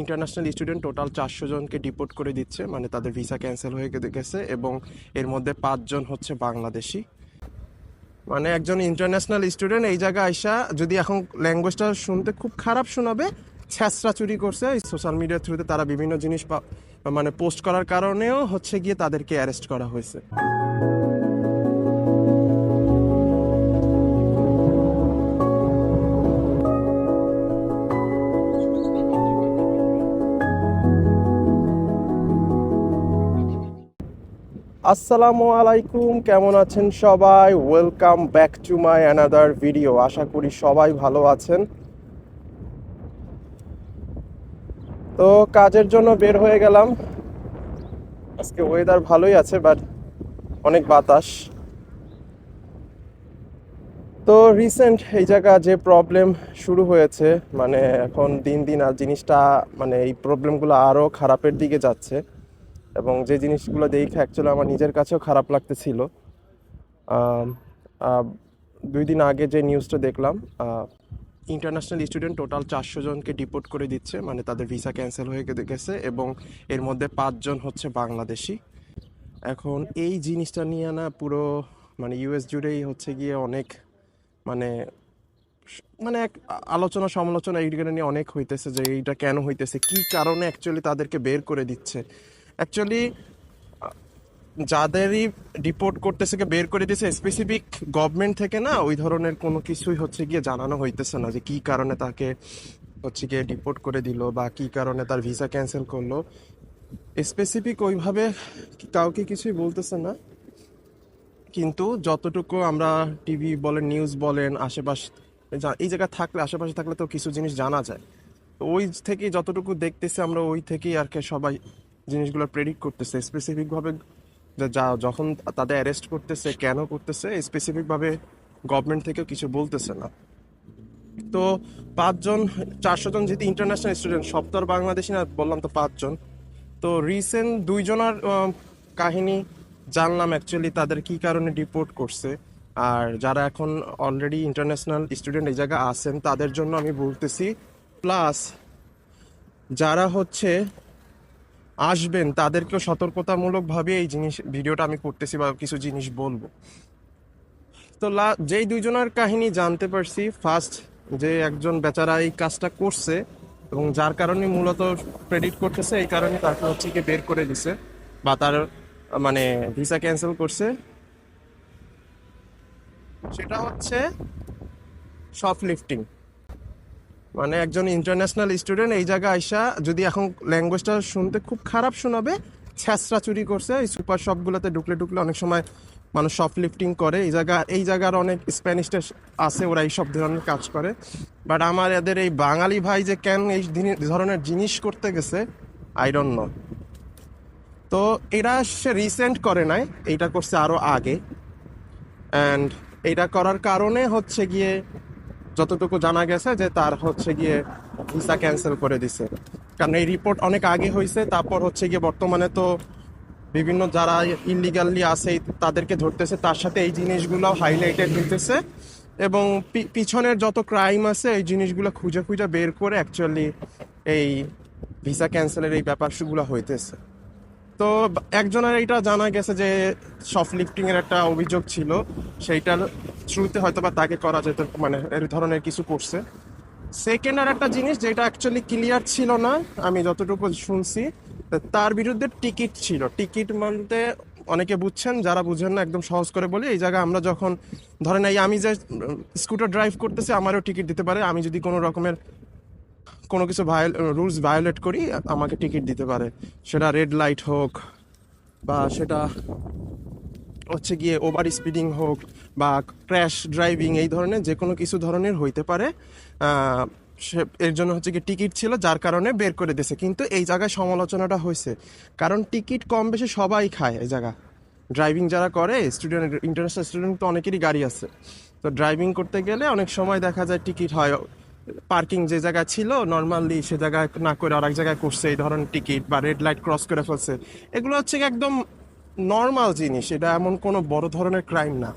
International student total চারশো জনকে deport করে দিচ্ছে মানে তাদের ভিসা ক্যান্সেল হয়ে গেছে এবং এর মধ্যে পাঁচজন হচ্ছে বাংলাদেশি। মানে একজন ইন্টারন্যাশনাল স্টুডেন্ট এই জায়গায় আইসা যদি এখন ল্যাঙ্গুয়েজটা শুনতে খুব খারাপ শোনাবে ছ্যাঁচড়া চুরি করছে, এই সোশ্যাল মিডিয়ার থ্রুতে তারা বিভিন্ন জিনিস মানে পোস্ট করার কারণেও হচ্ছে গিয়ে তাদেরকে অ্যারেস্ট করা হয়েছে। আসসালামু আলাইকুম, কেমন আছেন সবাই? Welcome back to my another video আশা করি সবাই ভালো আছেন। তো কাজের জন্য বের হয়ে গেলাম। আজকে ওয়েদার ভালোই আছে বাট অনেক বাতাস। তো রিসেন্ট এই জায়গা যে প্রবলেম শুরু হয়েছে মানে এখন দিন দিন আর জিনিসটা মানে এই প্রবলেমগুলো আরও খারাপের দিকে যাচ্ছে। এবং যে জিনিসগুলো দেখে অ্যাকচুয়ালি আমার নিজের কাছেও খারাপ লাগতেছিল। দুই দিন আগে যে নিউজটা দেখলাম ইন্টারন্যাশনাল স্টুডেন্ট টোটাল চারশো জনকে ডিপোর্ট করে দিচ্ছে মানে তাদের ভিসা ক্যান্সেল হয়ে গেছে এবং এর মধ্যে পাঁচজন হচ্ছে বাংলাদেশি। এখন এই জিনিসটা নিয়ে না পুরো মানে ইউএস জুড়েই হচ্ছে গিয়ে অনেক মানে মানে এক আলোচনা সমালোচনা এইটা নিয়ে অনেক হইতেছে যে এইটা কেন হইতেছে, কি কারণে অ্যাকচুয়ালি তাদেরকে বের করে দিচ্ছে। অ্যাকচুয়ালি যাদেরই রিপোর্ট করতেছে বের করে দিয়েছে স্পেসিফিক গভর্নমেন্ট থেকে না ওই ধরনের কোনো কিছুই হচ্ছে গিয়ে জানানো হইতেছে না যে কি কারণে তাকে হচ্ছে গিয়ে ডিপোর্ট করে দিল বা কি কারণে তার ভিসা ক্যান্সেল করল। স্পেসিফিক ওইভাবে কাউকে কিছুই বলতেছে না। কিন্তু যতটুকু আমরা টিভি বলেন নিউজ বলেন, আশেপাশ এই জায়গায় থাকলে, আশেপাশে থাকলে তো কিছু জিনিস জানা যায়। তো ওই থেকে যতটুকু দেখতেছি আমরা, ওই থেকেই আর কি সবাই জিনিসগুলো প্রেডিক্ট করতেছে স্পেসিফিকভাবে যা যখন তাদের অ্যারেস্ট করতেছে, কেন করতেছে স্পেসিফিকভাবে গভর্নমেন্ট থেকেও কিছু বলতেছে না। তো পাঁচজন, চারশো জন যেহেতু ইন্টারন্যাশনাল স্টুডেন্ট আর বাংলাদেশি না, বললাম তো পাঁচজন। তো রিসেন্ট দুইজনার কাহিনী জানলাম অ্যাকচুয়ালি তাদের কি কারণে ডিপোর্ট করছে। আর যারা এখন অলরেডি ইন্টারন্যাশনাল স্টুডেন্ট এই জায়গায় আছেন, তাদের জন্য আমি বলতেছি প্লাস যারা হচ্ছে আসবেন, তাদেরকেও সতর্কতামূলকভাবে এই জিনিস, ভিডিওটা আমি করতেছি বা কিছু জিনিস বলব। তো লা- যেই দুইজনের কাহিনী জানতে পারছি ফার্স্ট যে একজন বেচারা এই কাজটা করছে এবং যার কারণে মূলত ক্রেডিট করতেছে, এই কারণে তাকে হচ্ছে কি বের করে দিছে বা তার মানে ভিসা ক্যান্সেল করছে। সেটা হচ্ছে শপ লিফটিং মানে একজন ইন্টারন্যাশনাল স্টুডেন্ট এই জায়গায় আইসা যদি এখন ল্যাঙ্গুয়েজটা শুনতে খুব খারাপ শোনাবে ছ্যাঁচড়া চুরি করছে, এই সুপার শপগুলোতে ঢুকলে ঢুকলে অনেক সময় মানুষ শপ লিফটিং করে। এই জায়গা, এই জায়গার অনেক স্প্যানিশটা আছে, ওরা এই সব ধরনের কাজ করে। বাট আমার এদের এই বাঙালি ভাই যে কেন এই ধরনের জিনিস করতে গেছে আই ডোন্ট নো তো এরা সে রিসেন্ট করে নাই, এইটা করছে আরও আগে। অ্যান্ড এটা করার কারণে হচ্ছে গিয়ে যতটুকু জানা গেছে যে তার হচ্ছে গিয়ে ভিসা ক্যান্সেল করে দিছে। কারণ এই রিপোর্ট অনেক আগে হয়েছে তারপর হচ্ছে গিয়ে বর্তমানে তো বিভিন্ন যারা ইলিগালি আছে তাদেরকে ধরতেছে, তার সাথে এই জিনিসগুলো হাইলাইটেড হইতেছে এবং পিছনের যত ক্রাইম আছে, এই জিনিসগুলো খুঁজে খুঁজে বের করে অ্যাকচুয়ালি এই ভিসা ক্যান্সেলের এই ব্যাপারগুলো হইতেছে। তো একজনের এটা জানা গেছে যে সফট লিফটিং এর একটা অভিযোগ ছিল, সেইটার থ্রুতে হয়তো বা তাকে করা যেত মানে এই ধরনের কিছু করছে। সেকেন্ড আর একটা জিনিস যেটা অ্যাকচুয়ালি ক্লিয়ার ছিল না, আমি যতটুকু শুনছি তার বিরুদ্ধে টিকিট ছিল। টিকিট মানতে অনেকে বুঝছেন, যারা বুঝেন না, একদম সহজ করে বলি, এই জায়গায় আমরা যখন, ধরেন এই আমি যে স্কুটার ড্রাইভ করতেছি, আমারও টিকিট দিতে পারে, আমি যদি কোনো রকমের কোনো কিছু রুলস ভায়োলেট করি, আমাকে টিকিট দিতে পারে। সেটা রেড লাইট হোক বা সেটা হচ্ছে গিয়ে ওভার স্পিডিং হোক বা ক্র্যাশ ড্রাইভিং এই ধরনের যে কোনো কিছু ধরনের হইতে পারে। সে- এর জন্য হচ্ছে কি টিকিট ছিল, যার কারণে বের করে দিয়েছে। কিন্তু এই জায়গায় সমালোচনাটা হয়েছে। কারণ টিকিট কম বেশি সবাই খায় এই জায়গা। ড্রাইভিং যারা করে স্টুডেন্ট ইন্টারন্যাশনাল স্টুডেন্ট তো অনেকেরই গাড়ি আছে। তো ড্রাইভিং করতে গেলে অনেক সময় দেখা যায় টিকিট হয়। পার্কিং যে জায়গায় ছিল নর্মালি সে জায়গায় না করে আরেক জায়গায় করছে, এই ধরনের টিকিট বা রেড লাইট ক্রস করে ফেলছে। এগুলো হচ্ছে একদম নর্মাল জিনিস, এটা এমন কোনো বড় ধরনের ক্রাইম না।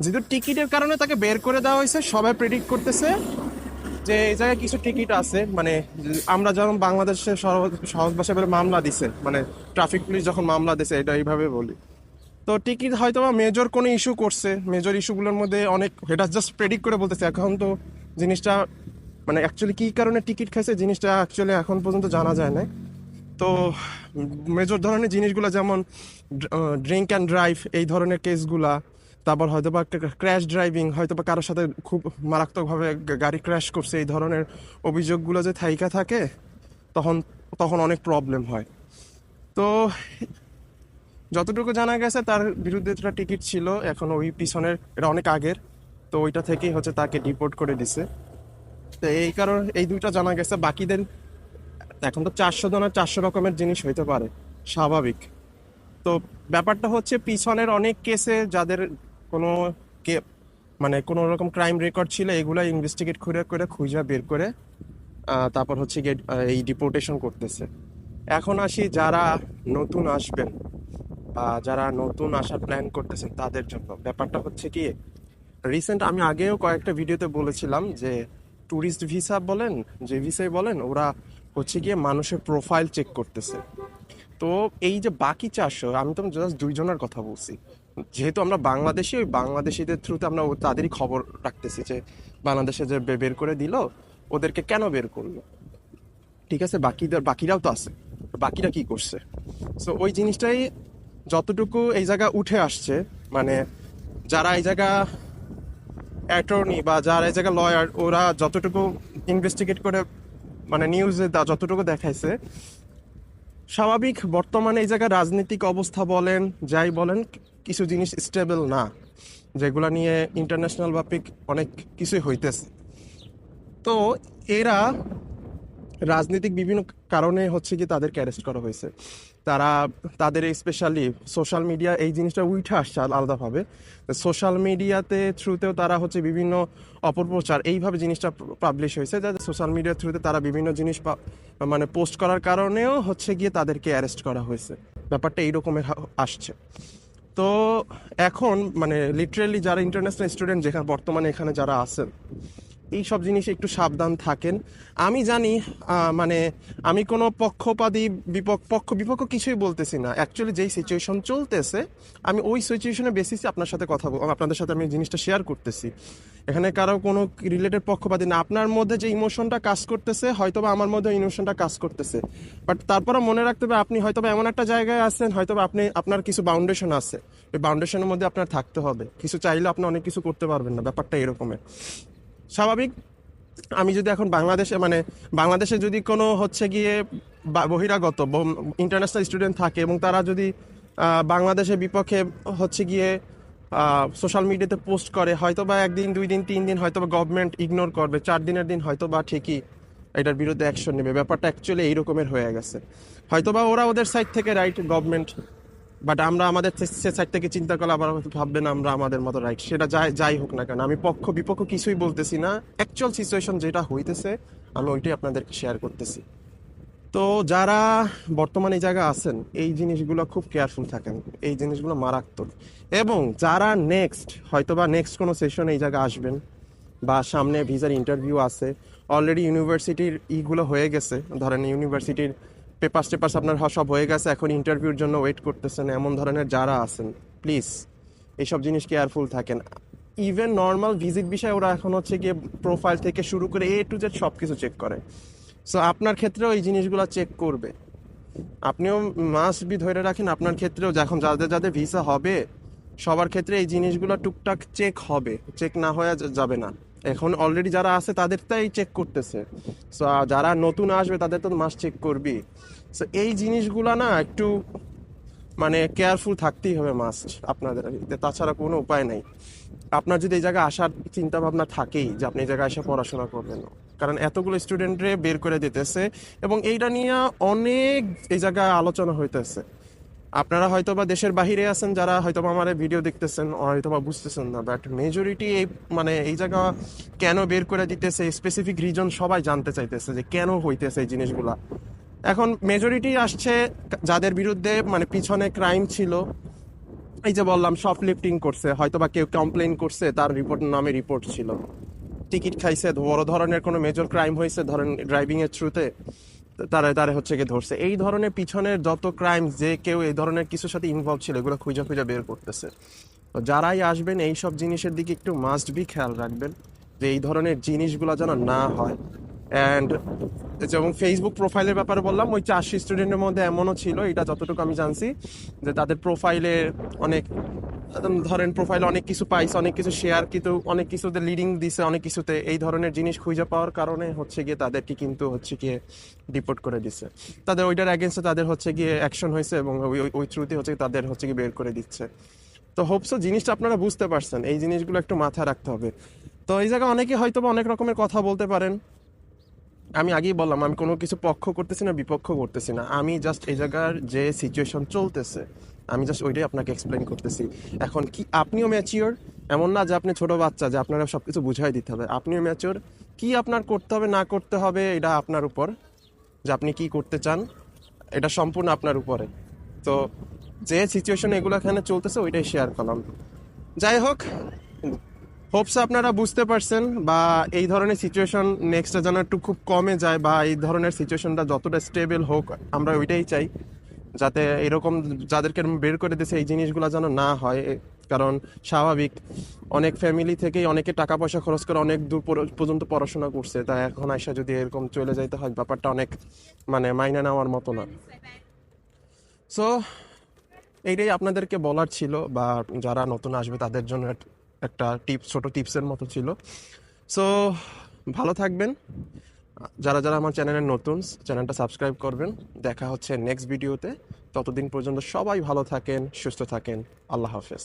যেহেতু টিকিটের কারণে তাকে বের করে দেওয়া হয়েছে, সবাই প্রেডিক্ট করতেছে যে এই জায়গায় কিছু টিকিট আছে মানে আমরা যখন বাংলাদেশে সহজ- ভাষায় বলে মামলা দিছে মানে ট্রাফিক পুলিশ যখন মামলা দিছে, এটা এইভাবে বলি। তো টিকিট হয়তো বা মেজর কোনো ইস্যু করছে মেজর ইস্যুগুলোর মধ্যে অনেক, এটা জাস্ট প্রেডিক্ট করে বলতেছে। এখন তো জিনিসটা মানে অ্যাকচুয়ালি কী কারণে টিকিট খাইছে জিনিসটা অ্যাকচুয়ালি এখন পর্যন্ত জানা যায় না তো মেজর ধরনের জিনিসগুলো যেমন ড্রিঙ্ক অ্যান্ড ড্রাইভ এই ধরনের কেসগুলা তারপর হয়তো বা ক্র্যাশ ড্রাইভিং হয়তো বা কারোর সাথে খুব মারাত্মকভাবে গাড়ি ক্র্যাশ করছে এই ধরনের অভিযোগগুলো যে থাইকা থাকে, তখন তখন অনেক প্রবলেম হয়। তো যতটুকু জানা গেছে তার বিরুদ্ধে একটা টিকিট ছিল, এখন ওই পিছনের, এটা অনেক আগের, তো ওইটা থেকেই হচ্ছে তাকে ডিপোর্ট করে দিছে। তো এই কারণে এই দুইটা জানা গেছে। বাকিদের এখন তো চারশো জনের চারশো রকমের জিনিস হইতে পারে, স্বাভাবিক। তো ব্যাপারটা হচ্ছে পিছনের অনেক কেসে যাদের কোনো কে মানে কোনো রকম ক্রাইম রেকর্ড ছিল, এগুলা ইনভেস্টিগেট করে করে খুঁজে বের করে তারপর হচ্ছে গিয়ে এই ডিপোর্টেশন করতেছে। এখন আসি যারা নতুন আসবেন বা যারা নতুন আসার প্ল্যান করতেছেন তাদের জন্য। ব্যাপারটা হচ্ছে কি রিসেন্ট আমি আগেও কয়েকটা ভিডিওতে বলেছিলাম যে ট্যুরিস্ট ভিসা বলেন, যে ভিসাই বলেন, ওরা হচ্ছে গিয়ে মানুষের প্রোফাইল চেক করতেছে। তো এই যে বাকি চারশো, আমি তো জাস্ট দুইজনের কথা বলছি। যেহেতু আমরা বাংলাদেশি, ওই বাংলাদেশিদের থ্রুতে আমরা তাদেরই খবর রাখতেছি যে বাংলাদেশে যে বের করে দিল, ওদেরকে কেন বের করল? ঠিক আছে, বাকিদের, বাকিরাও তো আছে। বাকিরা কি করছে? সো ওই জিনিসটাই যতটুকু এই জায়গা উঠে আসছে মানে যারা এই জায়গা অ্যাটর্নি বা যারা এই জায়গায় লয়ার ওরা যতটুকু ইনভেস্টিগেট করে মানে নিউজে যতটুকু দেখাইছে, স্বাভাবিক বর্তমানে এই জায়গায় রাজনৈতিক অবস্থা বলেন, যাই বলেন, কিছু জিনিস স্টেবল না, যেগুলা নিয়ে ইন্টারন্যাশনাল ব্যাপিক অনেক কিছুই হইতেছে। তো এরা রাজনৈতিক বিভিন্ন কারণে হচ্ছে কি তাদেরকে অ্যারেস্ট করা হয়েছে। তারা তাদের স্পেশালি সোশ্যাল মিডিয়া এই জিনিসটা উঠে আসছে আল- আলাদাভাবে। সোশ্যাল মিডিয়াতে থ্রুতেও তারা হচ্ছে বিভিন্ন অপপ্রচার এইভাবে জিনিসটা পাবলিশ হয়েছে যাতে সোশ্যাল মিডিয়ার থ্রুতে তারা বিভিন্ন জিনিস মানে পোস্ট করার কারণেও হচ্ছে গিয়ে তাদেরকে অ্যারেস্ট করা হয়েছে। ব্যাপারটা এইরকমের আসছে। তো এখন মানে লিটারেলি যারা ইন্টারন্যাশনাল স্টুডেন্ট যেখানে বর্তমানে এখানে যারা আছেন এই সব জিনিসে একটু সাবধান থাকেন। আমি জানি মানে আমি কোনো পক্ষপাতী বিপক্ষ পক্ষ বিপক্ষ কিছুই বলতেছি না। অ্যাকচুয়ালি যেই সিচুয়েশন চলতেছে, আমি ওই সিচুয়েশনের বেসিসে আপনার সাথে কথা বল, আপনাদের সাথে আমি জিনিসটা শেয়ার করতেছি। এখানে কারও কোনো রিলেটেড পক্ষপাতী না। আপনার মধ্যে যে ইমোশনটা কাজ করতেছে, হয়তোবা আমার মধ্যে ইমোশনটা কাজ করতেছে। বাট তারপরে মনে রাখতে হবে, আপনি হয়তোবা এমন একটা জায়গায় আছেন, হয়তোবা আপনি, আপনার কিছু বাউন্ডেশন আছে। ওই বাউন্ডেশনের মধ্যে আপনার থাকতে হবে। কিছু চাইলে আপনি অনেক কিছু করতে পারবেন না, ব্যাপারটা এরকমের। স্বাভাবিক। আমি যদি এখন বাংলাদেশে মানে বাংলাদেশে যদি কোনো হচ্ছে গিয়ে বহিরাগত ইন্টারন্যাশনাল স্টুডেন্ট থাকে এবং তারা যদি বাংলাদেশের বিপক্ষে হচ্ছে গিয়ে সোশ্যাল মিডিয়াতে পোস্ট করে হয়তো বা একদিন, দুই দিন, তিন দিন হয়তো বা গভর্নমেন্ট ইগনোর করবে, চার দিনের দিন হয়তো বা ঠিকই এটার বিরুদ্ধে অ্যাকশন নেবে। ব্যাপারটা অ্যাকচুয়ালি এইরকমের হয়ে গেছে। হয়তো বা ওরা ওদের সাইড থেকে রাইট গভর্নমেন্ট বাট আমরা আমাদের সে সাইড থেকে চিন্তা করলে আবার ভাববেন আমরা আমাদের মতো রাইট সেটা যাই যাই হোক না কেন, আমি পক্ষ বিপক্ষ কিছুই বলতেছি না। অ্যাকচুয়াল সিচুয়েশন যেটা হইতেছে, আমি ওইটাই আপনাদেরকে শেয়ার করতেছি। তো যারা বর্তমানে এই জায়গায় আছেন, এই জিনিসগুলো খুব কেয়ারফুল থাকেন। এই জিনিসগুলো মারাত্মক। এবং যারা নেক্সট হয়তো বা নেক্সট কোনো সেশন এই জায়গায় আসবেন, বা সামনে ভিসার ইন্টারভিউ আছে অলরেডি ইউনিভার্সিটির ইগুলো হয়ে গেছে। ধরেন ইউনিভার্সিটির পেপার টেপার্স আপনার সব হয়ে গেছে, এখন ইন্টারভিউর জন্য ওয়েট করতেছেন, এমন ধরনের যারা আছেন প্লিজ এইসব জিনিস কেয়ারফুল থাকেন? ইভেন নর্মাল ভিজিট বিষয়ে ওরা এখন হচ্ছে গিয়ে প্রোফাইল থেকে শুরু করে এ টু জেড সব কিছু চেক করে। সো আপনার ক্ষেত্রেও এই জিনিসগুলো চেক করবে। আপনিও মাস বি ধরে রাখেন, আপনার ক্ষেত্রেও যখন যাদের যাদের ভিসা হবে, সবার ক্ষেত্রে এই জিনিসগুলো টুকটাক চেক হবে। চেক না হয়ে যাবে না। এখন অলরেডি যারা আছে তাদের তাই চেক করতেছে সো যারা নতুন আসবে তাদের তো মাস্ট চেক করবি। সো এই জিনিসগুলো না একটু মানে কেয়ারফুল থাকতেই হবে মাস্ট আপনাদের। তাছাড়া কোনো উপায় নেই। আপনার যদি এই জায়গায় আসার চিন্তা ভাবনা থাকেই যে আপনি এই জায়গায় এসে পড়াশোনা করবেন। কারণ এতগুলো স্টুডেন্টরে বের করে দিতেছে এবং এইটা নিয়ে অনেক এই জায়গায় আলোচনা হইতেছে। আপনারা হয়তো বা দেশের বাহিরে আছেন, যারা হয়তো বা আমার ভিডিও দেখতেছেন হয়তো বা বুঝতেছেন না বাট মেজরিটি এই মানে এই জায়গা কেন বের করে দিতেছে স্পেসিফিক রিজন সবাই জানতে চাইতেছে যে কেন হইতেছে এই জিনিসগুলা। এখন মেজরিটি আসছে যাদের বিরুদ্ধে মানে পিছনে ক্রাইম ছিল। এই যে বললাম শপ লিফটিং করছে হয়তো বা কেউ কমপ্লেন করছে, তার রিপোর্ট নামে রিপোর্ট ছিল। টিকিট খাইছে, বড় ধরনের কোনো মেজর ক্রাইম হয়েছে, ধরেন ড্রাইভিংয়ের থ্রুতে তারা তারা হচ্ছে গিয়ে ধরছে। এই ধরনের পিছনের যত ক্রাইম যে কেউ এই ধরনের কিছুর সাথে ইনভলভ ছিল, এগুলো খুঁজে খুঁজে বের করতেছে। তো যারাই আসবেন এই সব জিনিসের দিকে একটু মাস্ট বি খেয়াল রাখবেন যে এই ধরনের জিনিসগুলো যেন না হয়। অ্যান্ড যেমন ফেসবুক প্রোফাইলের ব্যাপারে বললাম, ওই চারশো স্টুডেন্টের মধ্যে এমনও ছিল, এটা যতটুকু আমি জানছি, যে তাদের প্রোফাইলে অনেক ধরেন প্রোফাইলে অনেক কিছু পাইছে, অনেক কিছু শেয়ার কিন্তু, অনেক কিছুতে লিডিং দিছে, অনেক কিছুতে এই ধরনের জিনিস খুঁজে পাওয়ার কারণে হচ্ছে গিয়ে তাদেরকে কিন্তু হচ্ছে গিয়ে ডিপোর্ট করে দিছে। তাদের ওইটার অ্যাগেনস্টে তাদের হচ্ছে গিয়ে অ্যাকশন হয়েছে এবং ওই, ওই- থ্রুতে হচ্ছে তাদের হচ্ছে গিয়ে বের করে দিচ্ছে। তো হোপসো জিনিসটা আপনারা বুঝতে পারছেন, এই জিনিসগুলো একটু মাথায় রাখতে হবে। তো এই জায়গায় অনেকে হয়তো অনেক রকমের কথা বলতে পারেন আমি আগেই বললাম, আমি কোনো কিছু পক্ষ করতেছি না, বিপক্ষ করতেছি না। আমি জাস্ট এই জায়গার যে সিচুয়েশন চলতেছে, আমি জাস্ট ওইটাই আপনাকে এক্সপ্লেন করতেছি। এখন কি আপনিও ম্যাচিওর এমন না যে আপনি ছোট বাচ্চা, যে আপনারা সব কিছু বুঝাই দিতে হবে। আপনিও ম্যাচিওর কি আপনার করতে হবে, না করতে হবে, এটা আপনার উপর। যে আপনি কি করতে চান, এটা সম্পূর্ণ আপনার উপরে। তো যে সিচুয়েশন এগুলো এখানে চলতেছে, ওইটাই শেয়ার করলাম। যাই হোক হোপস আপনারা বুঝতে পারছেন বা এই ধরনের সিচুয়েশন নেক্সটে যেন একটু খুব কমে যায় বা এই ধরনের সিচুয়েশনটা যতটা স্টেবল হোক, আমরা ওইটাই চাই। যাতে এরকম যাদেরকে বের করে দিয়েছে, এই জিনিসগুলো যেন না হয়। কারণ স্বাভাবিক, অনেক ফ্যামিলি থেকেই অনেকে টাকা পয়সা খরচ করে অনেক দূর পর্যন্ত পড়াশোনা করছে। তাই এখন আইসা যদি এরকম চলে যাইতে হয়, ব্যাপারটা অনেক মানে মাইনে নেওয়ার মতো না। সো এইটাই আপনাদেরকে বলার ছিল বা যারা নতুন আসবে তাদের জন্য একটা টিপস, ছোট টিপসের মতো ছিল। সো ভালো থাকবেন। যারা যারা আমার চ্যানেলে নতুন, চ্যানেলটা সাবস্ক্রাইব করবেন। দেখা হচ্ছে নেক্সট ভিডিওতে। ততদিন পর্যন্ত সবাই ভালো থাকেন, সুস্থ থাকেন। আল্লাহ হাফেজ।